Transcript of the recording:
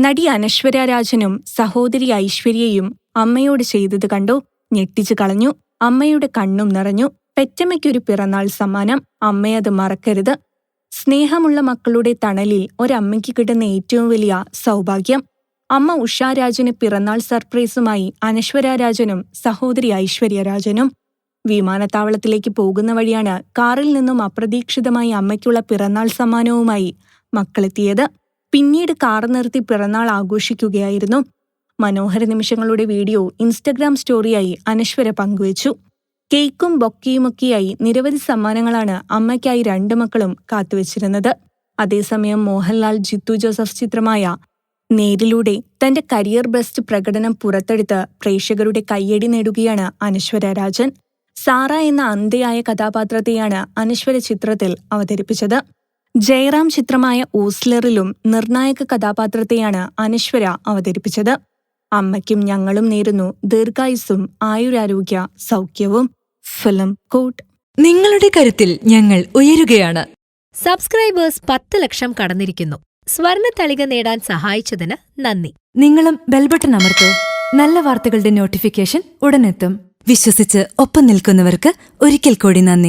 നടി അനശ്വര രാജനും സഹോദരി ഐശ്വര്യയും അമ്മയോട് ചെയ്തത് കണ്ടോ. ഞെട്ടിച്ചു കളഞ്ഞു. അമ്മയുടെ കണ്ണും നിറഞ്ഞു. പെറ്റമ്മയ്ക്കൊരു പിറന്നാൾ സമ്മാനം. അമ്മയത് മറക്കരുത്. സ്നേഹമുള്ള മക്കളുടെ തണലിൽ ഒരമ്മയ്ക്ക് കിട്ടുന്ന ഏറ്റവും വലിയ സൗഭാഗ്യം. അമ്മ ഉഷാരാജന് പിറന്നാൾ സർപ്രൈസുമായി അനശ്വര രാജനും സഹോദരി ഐശ്വര്യ രാജനും വിമാനത്താവളത്തിലേക്ക് പോകുന്ന വഴിയാണ് കാറിൽ നിന്നും അപ്രതീക്ഷിതമായി അമ്മയ്ക്കുള്ള പിറന്നാൾ സമ്മാനവുമായി മക്കളെത്തിയത്. പിന്നീട് കാർ നിർത്തി പിറന്നാൾ ആഘോഷിക്കുകയായിരുന്നു. മനോഹര നിമിഷങ്ങളുടെ വീഡിയോ ഇൻസ്റ്റഗ്രാം സ്റ്റോറിയായി അനശ്വര പങ്കുവച്ചു. കേക്കും ബൊക്കയുമൊക്കെയായി നിരവധി സമ്മാനങ്ങളാണ് അമ്മയ്ക്കായി രണ്ടു മക്കളും കാത്തുവച്ചിരുന്നത്. അതേസമയം മോഹൻലാൽ ജിത്തു ജോസഫ് ചിത്രമായ നേരിലൂടെ തന്റെ കരിയർ ബെസ്റ്റ് പ്രകടനം പുറത്തെടുത്ത് പ്രേക്ഷകരുടെ കയ്യടി നേടുകയാണ് അനശ്വര രാജൻ. സാറ എന്ന അന്ധയായ കഥാപാത്രത്തെയാണ് അനശ്വര ചിത്രത്തിൽ അവതരിപ്പിച്ചത്. ജയറാം ചിത്രമായ ഓസ്ലറിലും നിർണായക കഥാപാത്രത്തെയാണ് അനശ്വര അവതരിപ്പിച്ചത്. അമ്മയ്ക്കും ഞങ്ങളും നേരുന്നു ദീർഘായുസ്സും ആയുരാരോഗ്യ സൗഖ്യവും. ഫിലിം കോട്ട്. നിങ്ങളുടെ കരുത്തിൽ ഞങ്ങൾ ഉയരുകയാണ്. സബ്സ്ക്രൈബേഴ്സ് പത്ത് ലക്ഷം കടന്നിരിക്കുന്നു. സ്വർണ തളിക നേടാൻ സഹായിച്ചതിന് നന്ദി. നിങ്ങളും ബെൽബട്ടൺ അമർത്തോ. നല്ല വാർത്തകളുടെ നോട്ടിഫിക്കേഷൻ ഉടനെത്തും. വിശ്വസിച്ച് ഒപ്പം നിൽക്കുന്നവർക്ക് ഒരിക്കൽ കൂടി നന്ദി.